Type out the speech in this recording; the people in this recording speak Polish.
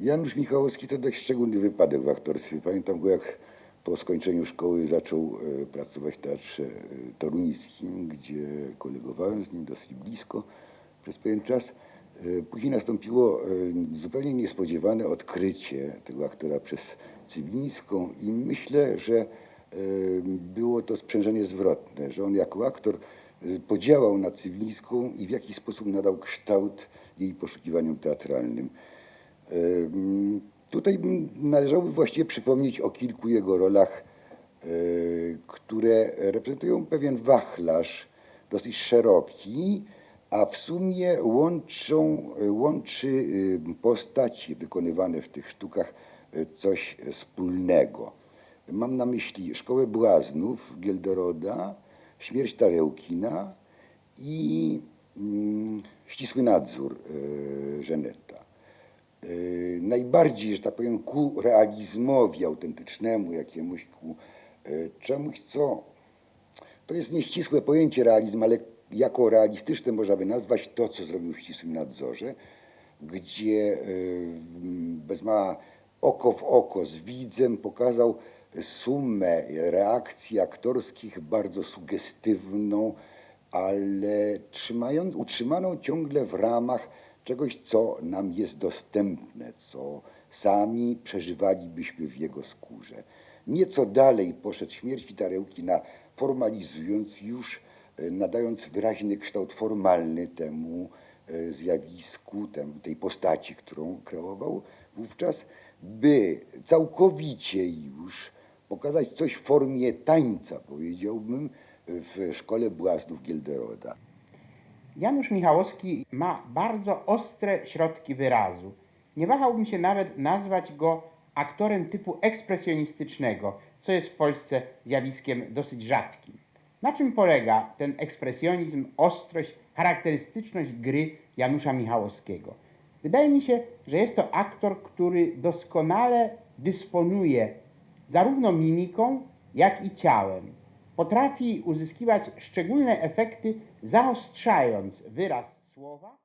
Janusz Michałowski to dość szczególny wypadek w aktorstwie. Pamiętam go, jak po skończeniu szkoły zaczął e, pracować w Teatrze e, Toruńskim, gdzie kolegowałem z nim dosyć blisko przez pewien czas. E, Później nastąpiło zupełnie niespodziewane odkrycie tego aktora przez Cywińską i myślę, że było to sprzężenie zwrotne, że on jako aktor podziałał na Cywińską i w jakiś sposób nadał kształt jej poszukiwaniom teatralnym. Tutaj należałoby właściwie przypomnieć o kilku jego rolach, y, które reprezentują pewien wachlarz dosyć szeroki, a w sumie łączą, łączy y, postaci wykonywane w tych sztukach y, coś wspólnego. Mam na myśli Szkołę Błaznów Gielderoda, Śmierć Tarełkina i mm, Ścisły Nadzór Żeneta. Y, najbardziej, że tak powiem, ku realizmowi autentycznemu, jakiemuś ku y, czemuś, co to jest nieścisłe pojęcie realizm, ale jako realistyczne można by nazwać to, co zrobił w ścisłym nadzorze, gdzie y, bez mała oko w oko z widzem pokazał sumę reakcji aktorskich bardzo sugestywną, ale trzymając, utrzymaną ciągle w ramach czegoś, co nam jest dostępne, co sami przeżywalibyśmy w jego skórze. Nieco dalej poszedł śmierci Tarełkina, formalizując już, e, nadając wyraźny kształt formalny temu e, zjawisku, tej postaci, którą kreował wówczas, by całkowicie już pokazać coś w formie tańca, powiedziałbym, w Szkole Błaznów Gielderoda. Janusz Michałowski ma bardzo ostre środki wyrazu. Nie wahałbym się nawet nazwać go aktorem typu ekspresjonistycznego, co jest w Polsce zjawiskiem dosyć rzadkim. Na czym polega ten ekspresjonizm, ostrość, charakterystyczność gry Janusza Michałowskiego? Wydaje mi się, że jest to aktor, który doskonale dysponuje zarówno mimiką, jak i ciałem. Potrafi uzyskiwać szczególne efekty, zaostrzając wyraz słowa.